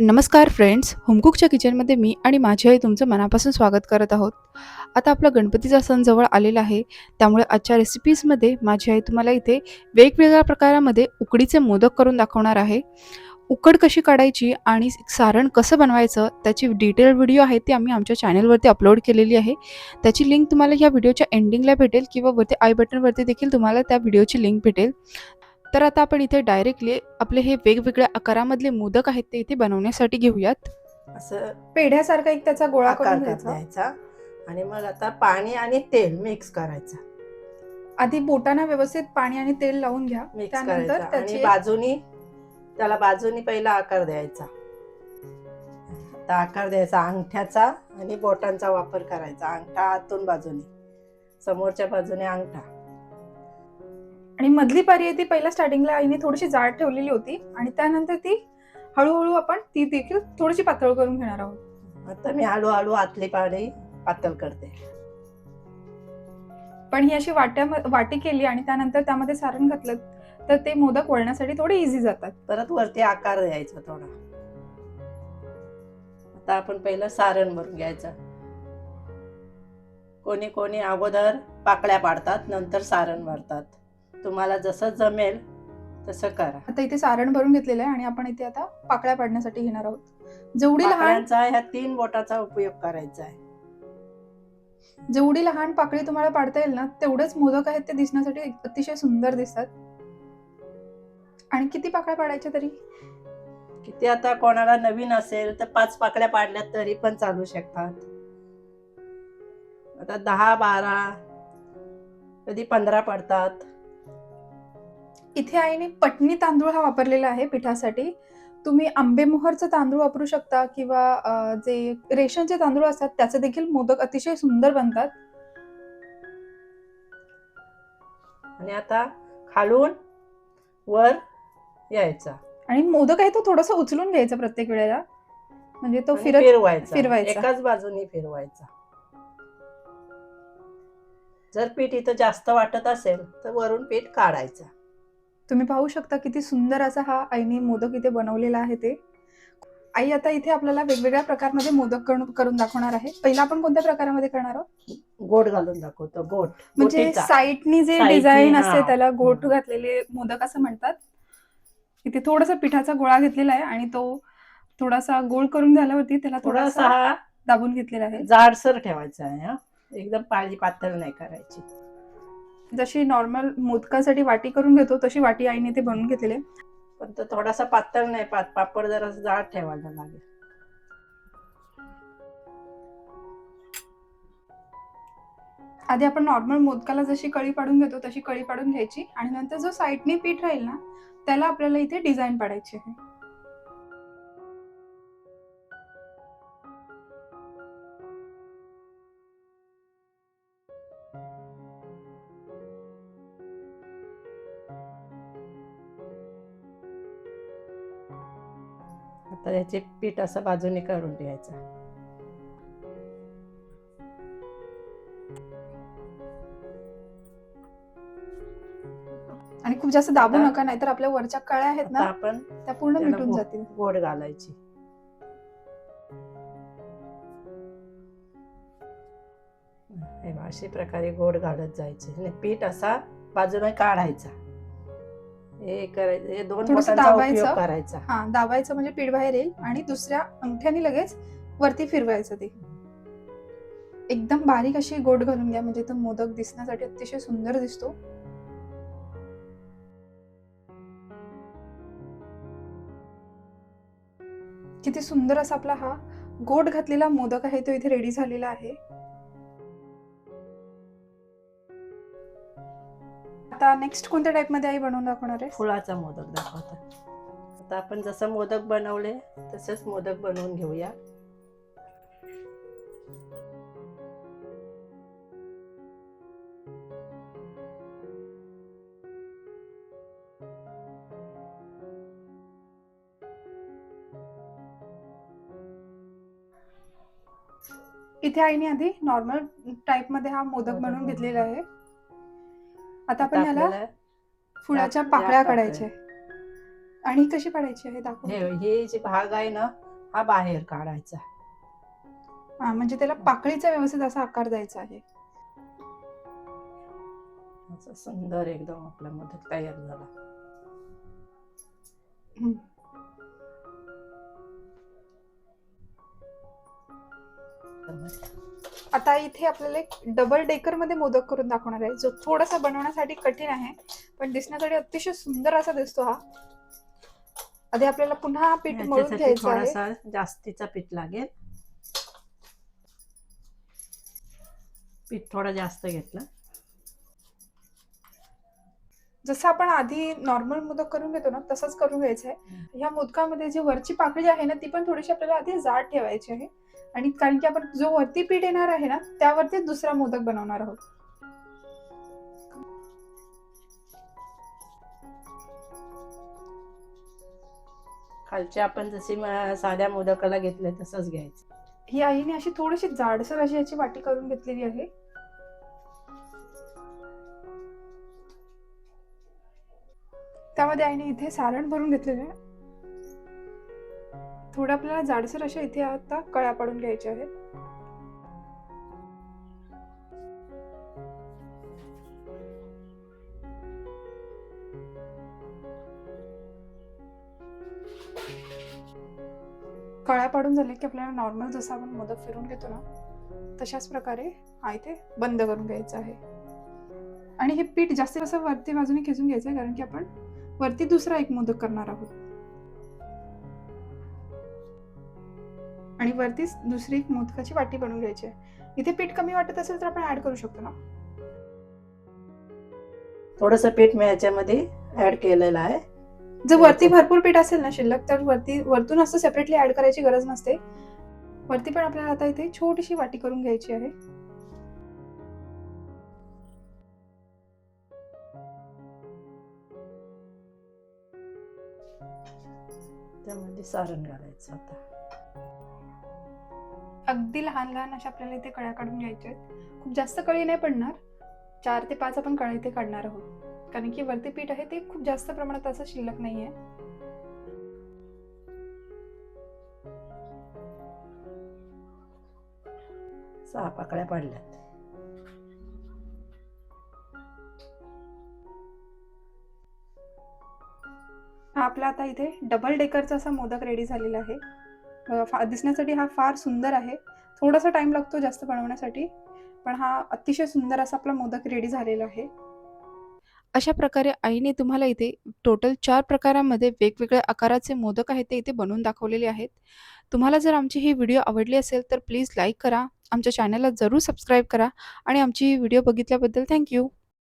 नमस्कार फ्रेंड्स होमकुकच्या किचनमध्ये मी आणि माझी आई तुमचं मनापासून स्वागत करत आहोत. आता आपला गणपतीचा सण जवळ आलेला आहे त्यामुळे आजच्या रेसिपीजमध्ये माझी आई तुम्हाला इथे वेगवेगळ्या प्रकारामध्ये उकडीचे मोदक करून दाखवणार आहे. उकड कशी काढायची आणि सारण कसं बनवायचं त्याची डिटेल व्हिडिओ आहे ती आम्ही आमच्या चॅनलवरती अपलोड केलेली आहे. त्याची लिंक तुम्हाला ह्या व्हिडिओच्या एंडिंगला भेटेल किंवा वरती आय बटनवरती देखील तुम्हाला त्या व्हिडिओची लिंक भेटेल. तर आता आपण इथे डायरेक्टली आपले हे वेगवेगळ्या आकारामधले मोदक आहेत ते इथे बनवण्यासाठी घेऊयात. असं पेढ्यासारखा एक त्याचा गोळा आकार करून कर घ्यायचा. द्यायचा आणि मग आता पाणी आणि तेल मिक्स करायचं. आधी बोटांना व्यवस्थित पाणी आणि तेल लावून घ्या. मिक्स त्यानंतर करायचं आणि त्याची बाजूनी त्याला बाजूनी पहिला आकार द्यायचा. आता आकार द्यायचा अंगठ्याचा आणि बोटांचा वापर करायचा. अंगठा आतून बाजूने समोरच्या बाजूने अंगठा. आणि मधली पारी आहे ती पहिल्या स्टार्टिंगला आईने थोडीशी जाड ठेवलेली होती आणि त्यानंतर ती हळूहळू आपण ती देखील थोडीशी पातळ करून घेणार आहोत. आता मी हळूहळू आतली पाणी पातळ करते. पण ही अशी वाट्या वाटी केली आणि त्यानंतर त्यामध्ये सारण घातलं तर ते मोदक वळण्यासाठी थोडे इझी जातात. परत वरती आकार द्यायचा थोडा. आता आपण पहिलं सारण भरून घ्यायचं. कोणी कोणी अगोदर पाकळ्या पाडतात नंतर सारण भरतात. तुम्हाला जसं जमेल तसं करा. आता इथे सारण भरून घेतलेलं आहे आणि आपण इथे आता पाकळ्या पाडण्यासाठी घेणार आहोत. जेवढी लहान पाकळ्यांचा ह्या तीन बोटाचा उपयोग करायचा आहे. जेवढी लहान पाकळी तुम्हाला पाडता येईल ना तेवढेच मोदक आहेत ते दिसण्यासाठी अतिशय सुंदर दिसतात. आणि किती पाकळ्या पाडायच्या तरी? किती आता कोणाला नवीन असेल तर पाच पाकळ्या पाडल्या तरी पण चालू शकतात. आता दहा बारा कधी पंधरा पडतात. इथे आईने पटणी तांदूळ हा वापरलेला आहे पिठासाठी. तुम्ही आंबेमोहरचं तांदूळ वापरू शकता किंवा जे रेशनचे तांदूळ असतात त्याचे देखील मोदक अतिशय सुंदर बनतात. आणि आता खालून वर यायचा. आणि मोदक आहे तो थोडासा उचलून घ्यायचा प्रत्येक वेळेला. म्हणजे तो फिरत फिरवायचा. फिरवायचा. एकाच बाजूनी फिरवायचा. जर पीठ इथं जास्त वाटत असेल तर वरून पीठ काढायचं. तुम्ही पाहू शकता किती सुंदर असा हा आईने मोदक इथे बनवलेला आहे ते. आई आता इथे आपल्याला वेगवेगळ्या प्रकारमध्ये मोदक करून दाखवणार आहे. पहिला आपण कोणत्या प्रकारामध्ये करणार आहोत? गोड घालून दाखवतो गोड. म्हणजे. साईडनी जे डिझाईन. असते त्याला गोट. घातलेले मोदक असं म्हणतात. इथे थोडासा पिठाचा गोळा घेतलेला आहे आणि तो थोडासा गोल करून झाल्यावरती त्याला थोडासा दाबून घेतलेला आहे. जाडसर ठेवायचा आहे एकदम पाळी पातळ नाही करायची. जशी नॉर्मल मोदकासाठी वाटी करून घेतो तशी वाटी आईने ते बनवून घेतलेली पण तो थोडासा पातळ नाही पात पापड जरा जाड ठेवायला लागेल. आधी आपण नॉर्मल मोदकाला जशी कळी पाडून घेतो तशी कळी पाडून घ्यायची. आणि नंतर जो साईडने पीठ राहील ना त्याला आपल्याला इथे डिझाईन पाडायची आहे. आता याचे पीठ असं बाजूने करून घ्यायचं आणि खूप जास्त दाबू आता- नका नाहीतर आपल्या वरच्या कळ्या आहेत आता ना आपण त्या पूर्ण त्याला मिटून गो- जातील. गोड घालायची. हे बघ, अशा प्रकारे गोड घालत जायचे. आणि पीठ असा बाजूने काढायचा. हे करायचं हे दोन थोडंसं बोटांचा दाबायचं. उपयोग करायचा. हा दाबायचं म्हणजे पीठ बाहेर येईल आणि दुसऱ्या अंगठ्याने लगेच वरती फिरवायचं ते. एकदम बारीक अशी गोड घालून घ्या म्हणजे तो मोदक दिसण्यासाठी अतिशय सुंदर दिसतो. किती सुंदर असा आपला हा गोड घातलेला मोदक आहे तो इथे रेडी झालेला आहे. आता नेक्स्ट कोणत्या टाइपमध्ये आई बनवून दाखवणार आहे फुलाचा मोदक दाखवतात आता आपण जसं मोदक बनवले तसेच मोदक बनवून घेऊया. इथे आईने आधी नॉर्मल टाइपमध्ये हा मोदक बनवून. घेतलेला आहे. आता आपण ह्याला आपल्याला फुलाच्या पाकळ्या काढायच्या आणि कशी पाडायची आहे दाखव. हे जे भाग आहे ना हा बाहेर काढायचा हा म्हणजे त्याला पाकळीचा व्यवस्थित असा आकार द्यायचा आहे. सुंदर एकदम आपला मोदक तयार झाला. हम्म. आता इथे आपल्याला एक डबल डेकरमध्ये मोदक करून दाखवणार आहे. जो थोडासा बनवण्यासाठी कठीण आहे पण दिसण्यासाठी अतिशय सुंदर असा दिसतो हा. आधी आपल्याला पुन्हा पीठ मळून घ्यायचं थोडासा जास्तीचा पीठ लागेल. पीठ थोडं जास्त घेतलं. जसं आपण आधी नॉर्मल मोदक करून घेतो ना तसंच करून घ्यायचं आहे. ह्या मोदकामध्ये जी वरची पाकळी आहे ना ती पण थोडीशी आपल्याला आधी जाड ठेवायची आहे. आणि कारण की आपण जो वरती पीठ येणार आहे ना त्यावरती दुसरा मोदक बनवणार आहोत. खालचे आपण जशी म- साध्या मोदकाला घेतले तसंच घ्यायचं. ही आईने अशी थोडीशी जाडसर अशी याची वाटी करून घेतलेली आहे. त्यामध्ये आईने इथे सारण भरून घेतलेलं आहे. थोडं आपल्याला जाडसर अशा इथे आता कळ्या पाडून घ्यायच्या आहेत. कळ्या पाडून झाले की आपल्याला नॉर्मल जसं आपण मोदक फिरून घेतो ना तशाच प्रकारे हा इथे बंद करून घ्यायचं आहे. आणि हे पीठ जास्तीत जास्त वरती बाजूने खेचून घ्यायचं आहे कारण की आपण वरती दुसरा एक मोदक करणार आहोत. आणि वरतीच दुसरी मोदकाची वाटी बनवून घ्यायची आहे. इथे पीठ कमी वाटत असेल तर आपण ऍड करू शकतो ना. थोडस पीठ मी याच्यामध्ये ऍड केलेलं आहे. जर वरती भरपूर पीठ असेल ना शिल्लक तर वरती वरतून असं सेपरेटली ऍड करायची गरज नसते. वरती पण आपल्याला आता इथे छोटीशी वाटी करून घ्यायची आहे. त्यामध्ये सारण घालायचं आता. अगदी लहान लहान अशा आपल्याला इथे कळ्या काढून घ्यायच्या आहेत. खूप जास्त कळी नाही पडणार. चार ते पाच आपण कळ्या इथे काढणार आहोत. कारण की वरती पीठ आहे ते खूप जास्त प्रमाणात असं शिल्लक नाहीये. सहा पाकळ्या पाडल्यात. हा आपला आता इथे डबल डेकरचा असा मोदक रेडी झालेला आहे. फा- दिसण्यासाठी हा फार सुंदर आहे. थोडासा टाइम लागतो जास्त बनवण्यासाठी पण हा अतिशय सुंदर असा आपला मोदक रेडी झालेला आहे. अशा प्रकारे आईने तुम्हाला इथे टोटल चार प्रकारामध्ये वेगवेगळ्या आकाराचे मोदक आहेत ते इथे बनवून दाखवलेले आहेत. तुम्हाला जर आमची ही व्हिडिओ आवडली असेल तर प्लीज लाईक करा. आमच्या चॅनलला जरूर सबस्क्राईब करा. आणि आमची व्हिडिओ बघितल्याबद्दल थँक्यू